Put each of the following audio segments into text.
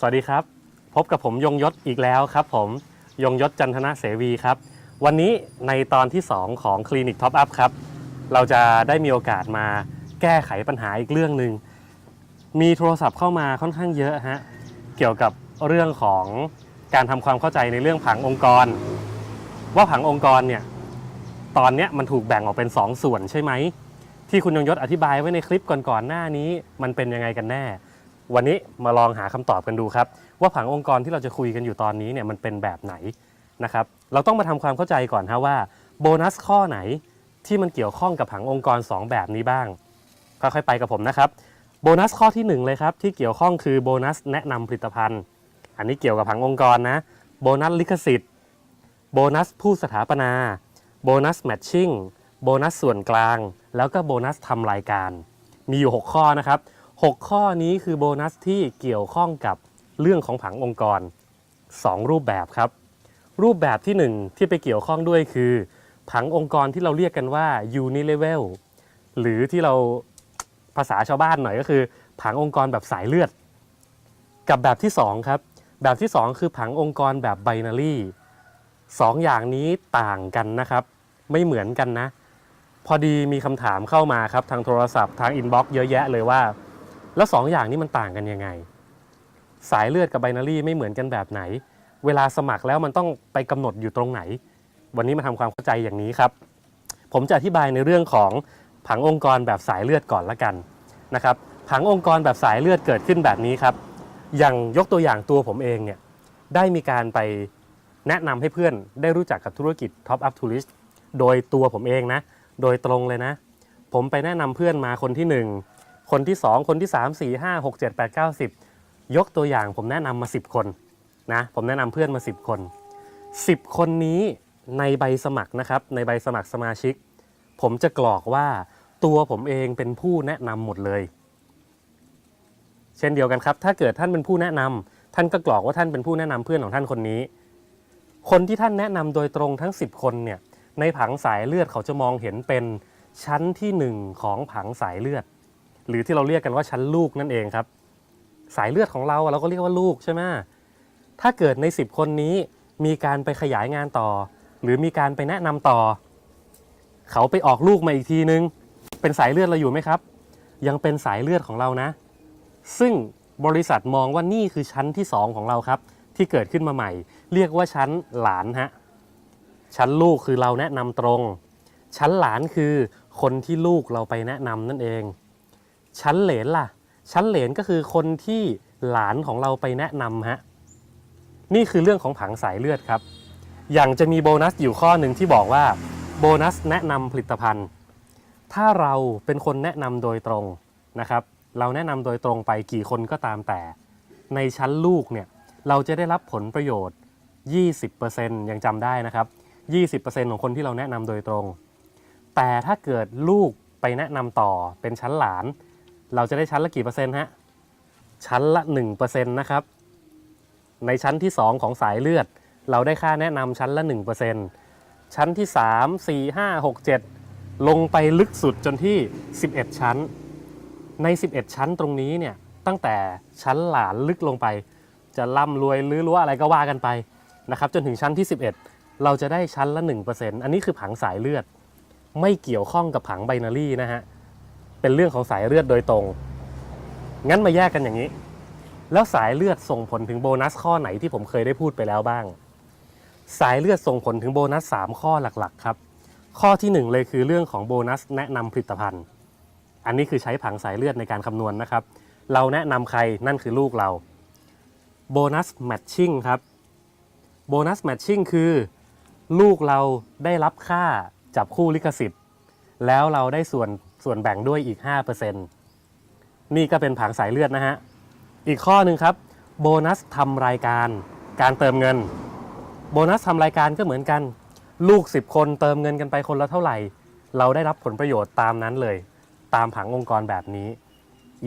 สวัสดีครับ พบกับผมยงยศอีกแล้วครับ ผมยงยศจันทนะเสวีครับ วันนี้ในตอนที่ 2 ของคลินิกท็อปอัพครับ เราจะได้มีโอกาสมาแก้ไขปัญหาอีกเรื่องหนึ่ง มีโทรศัพท์เข้ามาค่อนข้างเยอะฮะเกี่ยวกับเรื่องของการทำความเข้าใจในเรื่องผังองค์กร ว่าผังองค์กรเนี่ยตอนเนี้ยมันถูกแบ่งออกเป็น 2 ส่วนใช่ไหมที่คุณยงยศอธิบายไว้ในคลิปก่อนๆหน้านี้ มันเป็นยังไงกันแน่ วันนี้มาลองหาคำตอบกันดูครับ ว่าผังองค์กรที่เราจะคุยกันอยู่ตอนนี้เนี่ยมันเป็นแบบไหนนะครับ เราต้องมาทำความเข้าใจก่อนฮะว่าโบนัสข้อไหนที่มันเกี่ยวข้องกับผังองค์กร 2 แบบนี้บ้าง ค่อยๆไปกับผมนะครับโบนัสข้อที่ 1 เลยครับ ที่เกี่ยวข้องคือโบนัสแนะนำผลิตภัณฑ์ อันนี้เกี่ยวกับผังองค์กรนะโบนัสลิขสิทธิ์โบนัสผู้สถาปนาโบนัสแมทชิ่งโบนัสส่วนกลาง แล้วก็โบนัสทำรายการ มีอยู่ 6 ข้อนะครับ 6 ข้อนี้คือโบนัสที่เกี่ยวข้องกับเรื่องของผังองค์กร 2 รูปแบบครับ รูปแบบที่ 1 ที่ไปเกี่ยวข้องด้วยคือ ผังองค์กรที่เราเรียกกันว่า unilevel หรือที่เราภาษาชาวบ้านหน่อยก็คือ ผังองค์กรแบบสายเลือด กับแบบที่ 2 ครับ แบบที่ 2 คือผังองค์กรแบบไบนารีสองอย่างนี้ต่างกันนะครับ ไม่เหมือนกันนะ พอดีมีคำถามเข้ามาครับทางโทรศัพท์ทางอินบ็อกซ์เยอะแยะเลยว่า แล้วสองอย่างนี้มันต่างกันยังไง สายเลือดกับไบนารีไม่เหมือนกันแบบไหน เวลาสมัครแล้วมันต้องไปกำหนดอยู่ตรงไหน วันนี้มาทำความเข้าใจอย่างนี้ครับ ผมจะอธิบายในเรื่องของผังองค์กรแบบสายเลือดก่อนละกันนะครับผังองค์กรแบบสายเลือดเกิดขึ้นแบบนี้ครับ อย่างยกตัวอย่างตัวผมเองเนี่ยได้มีการไปแนะนำให้เพื่อนได้รู้จักกับธุรกิจ Top Up Tourist โดยตัวผมเองนะ โดยตรงเลยนะ ผมไปแนะนำเพื่อนมาคนที่ 1 คนที่ 2 คนที่ 3 4 5 6 7 8 9 10 ยกตัวอย่างผมแนะนำมา 10 คนนะผมแนะนำเพื่อนมา 10 คน 10 คนนี้ในใบสมัครนะครับในใบสมัครสมาชิก ผมจะกรอกว่าตัวผมเองเป็นผู้แนะนำหมดเลย เช่นเดียวกันครับ ถ้าเกิดท่านเป็นผู้แนะนำท่านก็กรอกว่าท่านเป็นผู้แนะนำเพื่อนของท่านคนนี้ คนที่ท่านแนะนำโดยตรงทั้ง 10 คนเนี่ยในผังสายเลือดเขาจะมองเห็นเป็นชั้นที่ 1 ของผังสายเลือด หรือที่เราเรียกกันว่าชั้นลูกนั่นเองครับ สายเลือดของเราเราก็เรียกว่าลูกใช่ไหมถ้าเกิดใน 10 คนนี้มีการไปขยายงานต่อ หรือมีการไปแนะนำต่อ เขาไปออกลูกมาอีกทีนึง เป็นสายเลือดเราอยู่ไหมครับ ยังเป็นสายเลือดของเรานะ ซึ่งบริษัทมองว่านี่คือชั้นที่ 2 ของเราครับ ที่เกิดขึ้นมาใหม่ เรียกว่าชั้นหลานฮะชั้นลูกคือเราแนะนำตรง ชั้นหลานคือคนที่ลูกเราไปแนะนำนั่นเอง ชั้นเหลนล่ะ ชั้นเหลนก็คือคนที่หลานของเราไปแนะนำฮะ นี่คือเรื่องของผังสายเลือดครับ อย่างจะมีโบนัสอยู่ข้อหนึ่งที่บอกว่าโบนัสแนะนำผลิตภัณฑ์ ถ้าเราเป็นคนแนะนำโดยตรงนะครับ เราแนะนำโดยตรงไปกี่คนก็ตามแต่ ในชั้นลูกเนี่ยเราจะได้รับผลประโยชน์ 20%ยังจำได้นะครับ 20%ของคนที่เราแนะนำโดยตรง แต่ถ้าเกิดลูกไปแนะนำต่อเป็นชั้นหลาน เราจะได้ชั้นละกี่เปอร์เซ็นต์ฮะ ชั้นละ1%นะครับ ในชั้นที่ 2 ของสายเลือด เราได้ค่าแนะนำชั้นละ 1%ชั้นที่ 3 4 5 6 7 ลงไปลึกสุดจนที่ 11 ชั้น ใน 11 ชั้นตรงนี้เนี่ย ตั้งแต่ชั้นหลานลึกลงไป จะร่ำรวยหรือรั้วอะไรก็ว่ากันไปนะครับ จนถึงชั้นที่ 11 เราจะได้ชั้นละ 1%อันนี้คือผังสายเลือด ไม่เกี่ยวข้องกับผังไบนารี่นะฮะ เป็นเรื่องของสายเลือดโดยตรง งั้นมาแยกกันอย่างนี้ แล้วสายเลือดส่งผลถึงโบนัสข้อไหนที่ผมเคยได้พูดไปแล้วบ้าง สายเลือดส่งผลถึงโบนัส 3 ข้อหลักๆครับ ข้อทีหนึ่1 เลยคือเรื่องของโบนัสแนะนำผลิตภัณฑ์ อันนี้คือใช้ผังสายเลือดในการคำนวณนะครับ เราแนะนำใครนั่นคือลูกเรา โบนัสแมทชิ่งครับ โบนัสแมทชิ่งคือ ลูกเราได้รับค่าจับคู่ลิขสิทธิ์ แล้วเราได้ส่วน ส่วนแบ่งด้วยอีก 5%นี่ก็เป็นผังสายเลือดนะฮะ อีกข้อหนึ่งครับ โบนัสทำรายการ การเติมเงิน โบนัสทำรายการก็เหมือนกัน ลูก 10 คนเติมเงินกันไปคนละเท่าไหร่ เราได้รับผลประโยชน์ตามนั้นเลย ตามผังองค์กรแบบนี้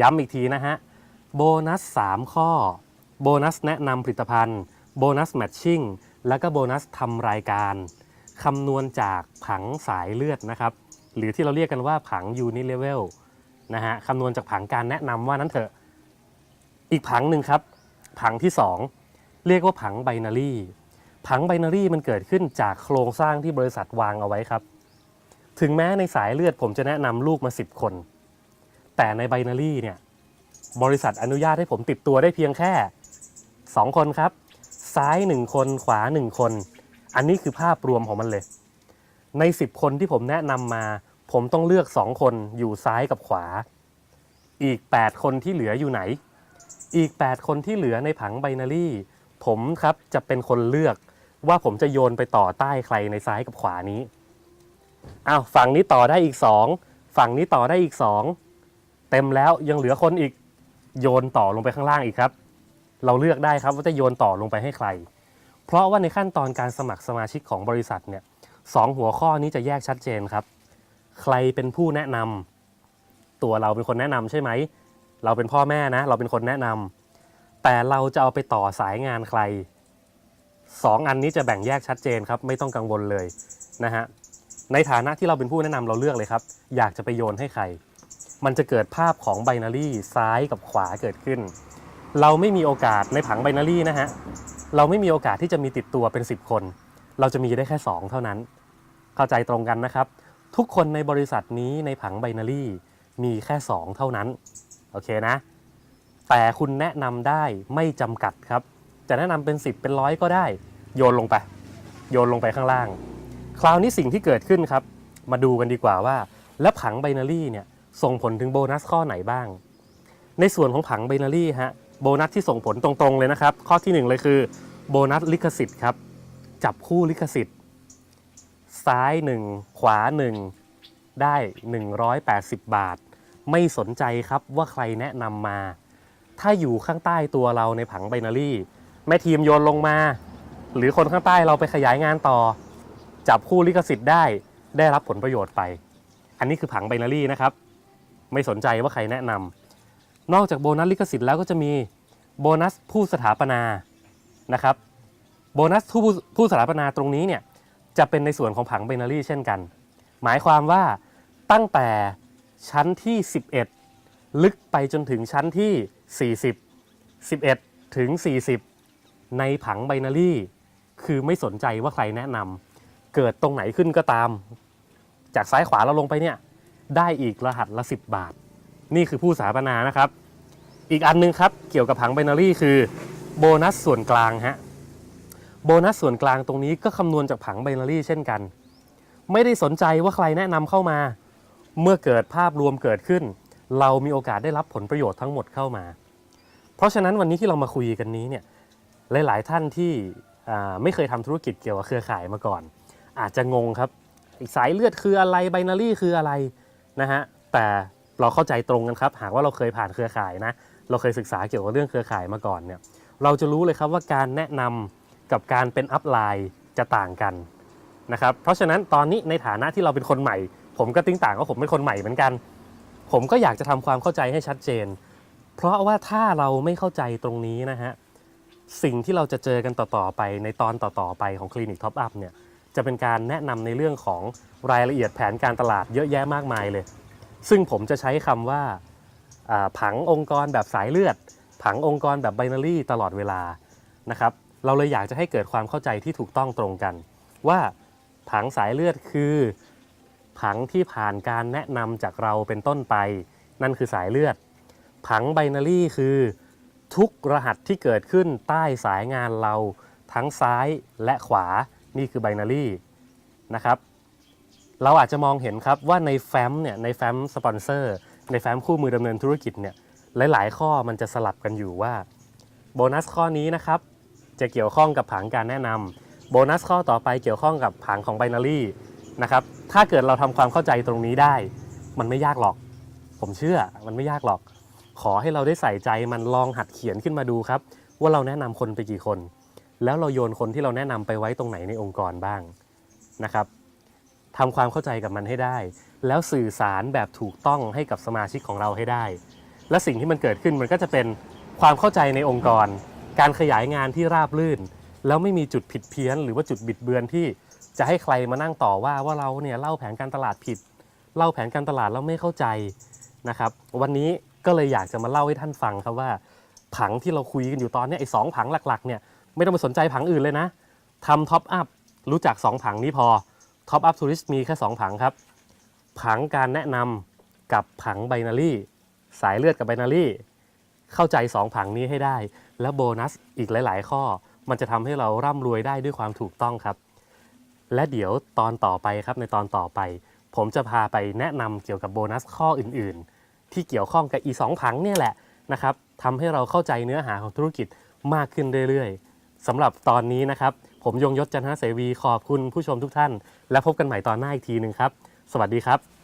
ย้ำอีกทีนะฮะ โบนัส 3 ข้อ โบนัสแนะนำผลิตภัณฑ์ โบนัสแมทชิ่ง และก็โบนัสทำรายการคำนวณจากผังสายเลือดนะครับ หรือที่เราเรียกกันว่าผัง Unilevel นะฮะคำนวณจากผังการแนะนำว่านั้นเถอะ อีกผังหนึ่งครับ ผังที่ 2 เรียกว่าผังไบนารีผังไบนารีมันเกิดขึ้นจากโครงสร้างที่บริษัทวางเอาไว้ครับ ถึงแม้ในสายเลือดผมจะแนะนำลูกมา 10 คน แต่ในไบนารีเนี่ยบริษัทอนุญาตให้ผมติดตัวได้เพียงแค่ 2 คนครับ ซ้าย 1 คนขวา 1 คน อันนี้คือภาพรวมของมันเลย ใน 10 คนที่ผมแนะนำมา ผมต้องเลือก 2 คนอยู่ซ้ายกับขวา อีก 8 คนที่เหลืออยู่ไหน อีก 8 คนที่เหลือในผังไบนารี่ผมครับจะเป็นคนเลือกว่าผมจะโยนไปต่อใต้ใครในซ้ายกับขวานี้อ้าวฝั่งนี้ต่อได้อีก 2 ฝั่งนี้ต่อได้อีก 2 เต็มแล้วยังเหลือคนอีกโยนต่อลงไปข้างล่างอีกครับ เราเลือกได้ครับว่าจะโยนต่อลงไปให้ใคร เพราะว่าในขั้นตอนการสมัครสมาชิกของบริษัทเนี่ย สองหัวข้อนี้จะแยกชัดเจนครับ ใครเป็นผู้แนะนำตัวเราเป็นคนแนะนำใช่ไหม เราเป็นพ่อแม่นะ เราเป็นคนแนะนำแต่เราจะเอาไปต่อสายงานใครสองอันนี้จะแบ่งแยกชัดเจนครับ ไม่ต้องกังวลเลยนะฮะในฐานะที่เราเป็นผู้แนะนำเราเลือกเลยครับ อยากจะไปโยนให้ใคร มันจะเกิดภาพของไบนารี่ซ้ายกับขวาเกิดขึ้น เราไม่มีโอกาสในผังไบนารี่นะฮะเราไม่มีโอกาสที่จะมีติดตัวเป็น 10 คน เราจะมีได้แค่ 2 เท่านั้น เข้าใจตรงกันนะครับ ทุกคนในบริษัทนี้ในผังไบนารี่มีแค่ 2 เท่านั้น โอเคนะ แต่คุณแนะนำได้ไม่จำกัดครับ จะแนะนำเป็น 10 เป็นร้อยก็ได้ โยนลงไป โยนลงไปข้างล่าง คราวนี้สิ่งที่เกิดขึ้นครับ มาดูกันดีกว่าว่า แล้วผังไบนารี่เนี่ยส่งผลถึงโบนัสข้อไหนบ้าง ในส่วนของผังไบนารี่ฮะโบนัสที่ส่งผลตรงๆเลยนะครับ ข้อที่หนึ่งเลยคือโบนัสลิขสิทธิ์ครับ จับคู่ลิขสิทธิ์ ซ้าย 1 ขวา 1 ได้ 180 บาท ไม่สนใจครับว่าใครแนะนำมา ถ้าอยู่ข้างใต้ตัวเราในผังไบนารีแม่ทีมโยนลงมา หรือคนข้างใต้เราไปขยายงานต่อ จับคู่ลิขสิทธิ์ได้ได้รับผลประโยชน์ไป อันนี้คือผังไบนารีนะครับ ไม่สนใจว่าใครแนะนำนอกจากโบนัสลิขสิทธิ์แล้วก็จะมีโบนัสผู้สถาปนานะครับ โบนัสผู้ผู้สถาปนาตรงนี้เนี่ยจะเป็นในส่วนของผังไบนารี่เช่นกัน หมายความว่าตั้งแต่ชั้นที่ 11 ลึกไปจนถึงชั้นที่ 40 11 ถึง 40 ในผังไบนารี่ คือไม่สนใจว่าใครแนะนำเกิดตรงไหนขึ้นก็ตาม จากซ้ายขวาเราลงไปเนี่ย ได้อีกรหัสละ 10 บาท นี่คือผู้สถาปนานะครับ อีกอันหนึงครับ เกี่ยวกับผังไบนารี่คือโบนัสส่วนกลางฮะ โบนัสส่วนกลางตรงนี้ก็คำนวณจากผังไบนารี่เช่นกัน ไม่ได้สนใจว่าใครแนะนำเข้ามา เมื่อเกิดภาพรวมเกิดขึ้น เรามีโอกาสได้รับผลประโยชน์ทั้งหมดเข้ามา เพราะฉะนั้นวันนี้ที่เรามาคุยกันนี้เนี่ยหลาย ๆ ท่านที่ไม่เคยทำธุรกิจเกี่ยวกับเครือข่ายมาก่อน อาจจะงงครับสายเลือดคืออะไรไบนารี่คืออะไรนะฮะแต่เราเข้าใจตรงกันครับ หากว่าเราเคยผ่านเครือข่ายนะ เราเคยศึกษาเกี่ยวกับเรื่องเครือข่ายมาก่อนเนี่ย เราจะรู้เลยครับว่าการแนะนำ กับการเป็นอัพไลน์จะต่างกันนะครับเพราะฉะนั้นตอนนี้ในฐานะที่เราเป็นคนใหม่ ผมก็ติ้งต่างว่าผมเป็นคนใหม่เหมือนกัน ผมก็อยากจะทำความเข้าใจให้ชัดเจน เพราะว่าถ้าเราไม่เข้าใจตรงนี้นะฮะสิ่งที่เราจะเจอกันต่อๆไปในตอนต่อๆไปของคลินิกท็อปอัพเนี่ยจะเป็นการแนะนำในเรื่องของรายละเอียดแผนการตลาดเยอะแยะมากมายเลย ซึ่งผมจะใช้คำว่าอ่าผังองค์กรแบบสายเลือด ผังองค์กรแบบไบนารี่ตลอดเวลานะครับ เราเลยอยากจะให้เกิดความเข้าใจที่ถูกต้องตรงกัน ว่าผังสายเลือดคือผังที่ผ่านการแนะนำจากเราเป็นต้นไป นั่นคือสายเลือด ผังไบนารี่คือ ทุกรหัสที่เกิดขึ้นใต้สายงานเราทั้งซ้ายและขวานี่คือไบนารี่นะครับเราอาจจะมองเห็นครับว่าในแฟ้มเนี่ยในแฟ้มสปอนเซอร์ในแฟ้มคู่มือดำเนินธุรกิจเนี่ยหลาย ๆ ข้อมันจะสลับกันอยู่ว่า โบนัสข้อนี้นะครับ จะเกี่ยวข้องกับผังการแนะนำโบนัสข้อต่อไปเกี่ยวข้องกับผังของไบนารีนะครับถ้าเกิดเราทำความเข้าใจตรงนี้ได้ มันไม่ยากหรอก ผมเชื่อมันไม่ยากหรอก ขอให้เราได้ใส่ใจมันลองหัดเขียนขึ้นมาดูครับ ว่าเราแนะนำคนไปกี่คน แล้วเราโยนคนที่เราแนะนำไปไว้ตรงไหนในองค์กรบ้างนะครับทำความเข้าใจกับมันให้ได้ แล้วสื่อสารแบบถูกต้องให้กับสมาชิกของเราให้ได้ และสิ่งที่มันเกิดขึ้นมันก็จะเป็นความเข้าใจในองค์กร การขยายงานที่ราบรื่น แล้วไม่มีจุดผิดเพี้ยน หรือว่าจุดบิดเบือนที่จะให้ใครมานั่งต่อว่าว่าเราเนี่ยเล่าแผนการตลาดผิด เล่าแผนการตลาดแล้วไม่เข้าใจนะครับ วันนี้ก็เลยอยากจะมาเล่าให้ท่านฟังครับว่า ผังที่เราคุยกันอยู่ตอนนี้ไอ้สองผังหลักๆเนี่ยไม่ต้องไปสนใจผังอื่นเลยนะทำท็อปอัพรู้จัก 2 ผังนี้พอท็อปอัพทัวริสมีแค่ 2 ผังครับ ผังการแนะนำกับผังไบนารี่สายเลือดกับไบนารี่ เข้าใจ 2 ผังนี้ให้ได้ แล้วโบนัสอีกหลาย ๆ ข้อ มันจะทำให้เราร่ำรวยได้ด้วยความถูกต้องครับ และเดี๋ยวตอนต่อไปครับในตอนต่อไป ผมจะพาไปแนะนำเกี่ยวกับโบนัสข้ออื่น ๆ ที่เกี่ยวข้องกับอีสองผังเนี่ยแหละนะครับทำให้เราเข้าใจเนื้อหาของธุรกิจมากขึ้นเรื่อย ๆสำหรับตอนนี้นะครับ ผมยงยศจันทเสวีขอบคุณผู้ชมทุกท่าน และพบกันใหม่ตอนหน้าอีกทีหนึ่งครับ สวัสดีครับ